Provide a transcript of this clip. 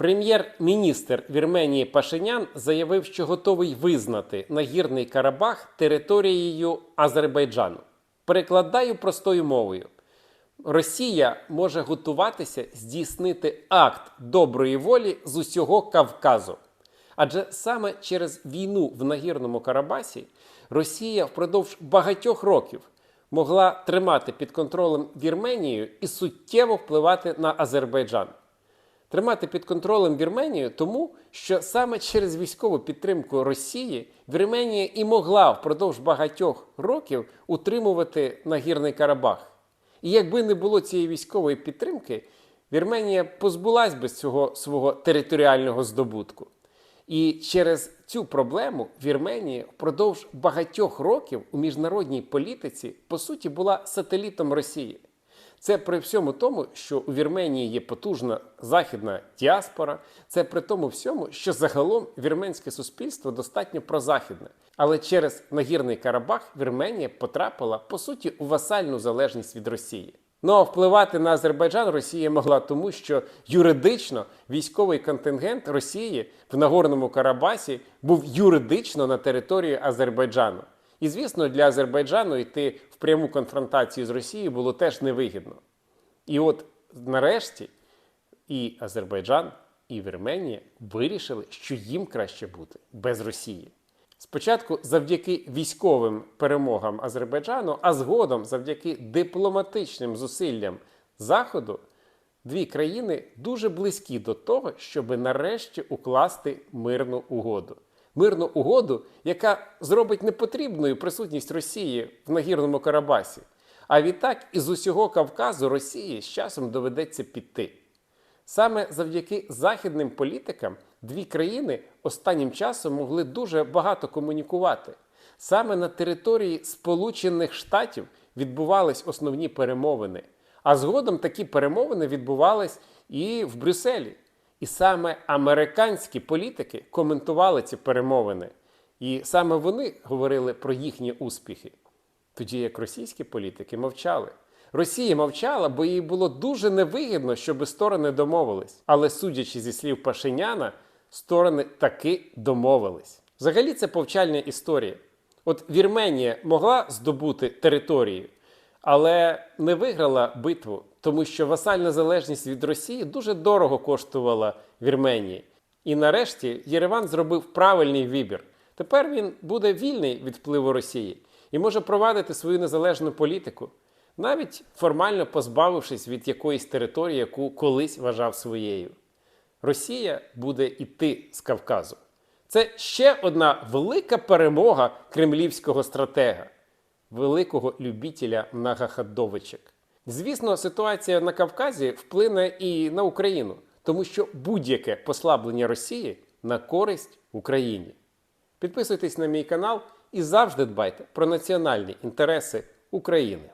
Прем'єр-міністр Вірменії Пашинян заявив, що готовий визнати Нагірний Карабах територією Азербайджану. Перекладаю простою мовою. Росія може готуватися здійснити акт доброї волі з усього Кавказу. Адже саме через війну в Нагірному Карабасі Росія впродовж багатьох років могла тримати під контролем Вірменію і суттєво впливати на Азербайджан. Тримати під контролем Вірменію, тому що саме через військову підтримку Росії Вірменія і могла впродовж багатьох років утримувати Нагірний Карабах. І якби не було цієї військової підтримки, Вірменія позбулась би цього свого територіального здобутку. І через цю проблему Вірменія впродовж багатьох років у міжнародній політиці по суті була сателітом Росії. Це при всьому тому, що у Вірменії є потужна західна діаспора. Це при тому всьому, що загалом вірменське суспільство достатньо прозахідне. Але через Нагірний Карабах Вірменія потрапила по суті у васальну залежність від Росії. Ну а впливати на Азербайджан Росія могла тому, що юридично військовий контингент Росії в Нагорному Карабасі був юридично на території Азербайджану. І звісно, для Азербайджану йти в пряму конфронтацію з Росією було теж невигідно. І от нарешті і Азербайджан, і Вірменія вирішили, що їм краще бути без Росії. Спочатку завдяки військовим перемогам Азербайджану, а згодом завдяки дипломатичним зусиллям Заходу, дві країни дуже близькі до того, щоб нарешті укласти мирну угоду. Мирну угоду, яка зробить непотрібною присутність Росії в Нагірному Карабасі. А відтак із усього Кавказу Росії з часом доведеться піти. Саме завдяки західним політикам дві країни останнім часом могли дуже багато комунікувати. Саме на території Сполучених Штатів відбувались основні перемовини. А згодом такі перемовини відбувались і в Брюсселі. І саме американські політики коментували ці перемовини. І саме вони говорили про їхні успіхи. Тоді як російські політики мовчали. Росія мовчала, бо їй було дуже невигідно, щоб сторони домовились. Але судячи зі слів Пашиняна, сторони таки домовились. Взагалі це повчальна історія. От Вірменія могла здобути територію, але не виграла битву, тому що васальна залежність від Росії дуже дорого коштувала Вірменії. І нарешті Єреван зробив правильний вибір. Тепер він буде вільний від впливу Росії і може провадити свою незалежну політику, навіть формально позбавившись від якоїсь території, яку колись вважав своєю. Росія буде йти з Кавказу. Це ще одна велика перемога кремлівського стратега, великого любітеля многоходовичок. Звісно, ситуація на Кавказі вплине і на Україну, тому що будь-яке послаблення Росії на користь Україні. Підписуйтесь на мій канал і завжди дбайте про національні інтереси України.